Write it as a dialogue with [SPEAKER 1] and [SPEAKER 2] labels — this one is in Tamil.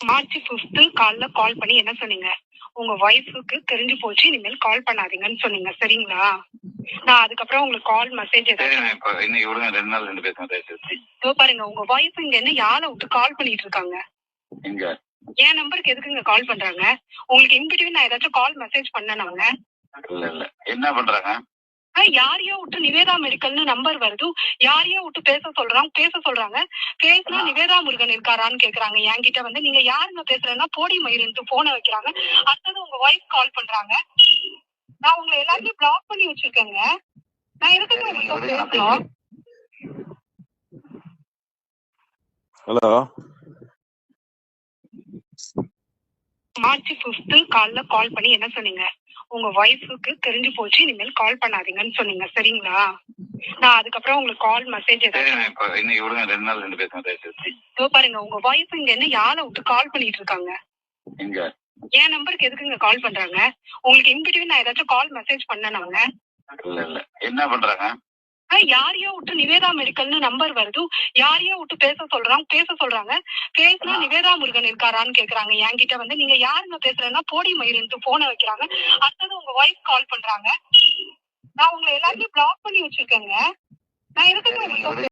[SPEAKER 1] மார்ச் ஃபிஃப்த்து காலைல கால் பண்ணி என்ன சொன்னீங்க? உங்க ஒய்ஃபுக்கு தெரிஞ்சு போச்சு இனிமேல் கால் பண்ணாதீங்கன்னு சொன்னீங்க. சரிங்களா? நான் அதுக்கப்புறம் உங்களுக்கு கால் மெசேஜ் ஏதாச்சும் பாருங்க உங்க ஒய்ஃப் இங்க என்ன யாரை விட்டு கால் பண்ணிட்டு இருக்காங்க? என் நம்பருக்கு எதுக்குங்க கால் பண்றாங்க? உங்களுக்கு இன்பிட்வீன் நான் ஏதாச்சும் கால் மெசேஜ் பண்ணனாங்க
[SPEAKER 2] என்ன பண்றாங்க?
[SPEAKER 1] யாரையோ விட்டு நிவேதா மெடிக்கல்னு நம்பர் வருது. யாரையோ விட்டு பேச சொல்றாங்க பேச சொல்றாங்க. பேசினா நிவேதா முருகன் இருக்காரான்னு கேக்குறாங்க. என்கிட்ட வந்து நீங்க யாருங்க பேசுறேன்னா போடி மயிருன்ட்டு போனை வைக்கிறாங்க. அடுத்தது உங்க ஒய்ஃப் கால் பண்றாங்க. நான் உங்களை எல்லாத்தையும் பிளாக் பண்ணி வச்சிருக்கேங்க. நான் எதுக்கு பேசணும்?
[SPEAKER 3] ஹலோ
[SPEAKER 1] மார்ச் ஃபிஃப்த்து காலைல கால் பண்ணி என்ன சொன்னீங்க? உங்க ஒய்ஃபுக்கு தெரிஞ்சு போச்சு இனிமேல் கால் பண்ணாதீங்கன்னு சொன்னீங்க. சரிங்களா? நான் அதுக்கப்புறம் உங்களுக்கு கால் மெசேஜ் இதோ பாருங்க உங்க ஒய்ஃப் இங்க என்ன யாரை விட்டு கால் பண்ணிட்டு இருக்காங்க? என் நம்பருக்கு எதுக்குங்க கால் பண்றாங்க? உங்களுக்கு இன்பிட்வீன் நான் ஏதாச்சும் கால் மெசேஜ் பண்ணனாங்க
[SPEAKER 2] என்ன பண்றாங்க?
[SPEAKER 1] யாரையோ விட்டு நிவேதா மெடிக்கல்னு நம்பர் வருது. யாரையோ விட்டு பேச சொல்றாங்க பேச சொல்றாங்க. பேசினா நிவேதா முருகன் இருக்காரான்னு கேக்குறாங்க. என்கிட்ட வந்து நீங்க யாருங்க பேசுறேன்னா போடி மயிருன்ட்டு போனை வைக்கிறாங்க. அடுத்தது உங்க ஒய்ஃப் கால் பண்றாங்க. நான் உங்களை எல்லாத்தையும் பிளாக் பண்ணி வச்சிருக்கேங்க. நான் எதுக்கு உங்களுக்கு.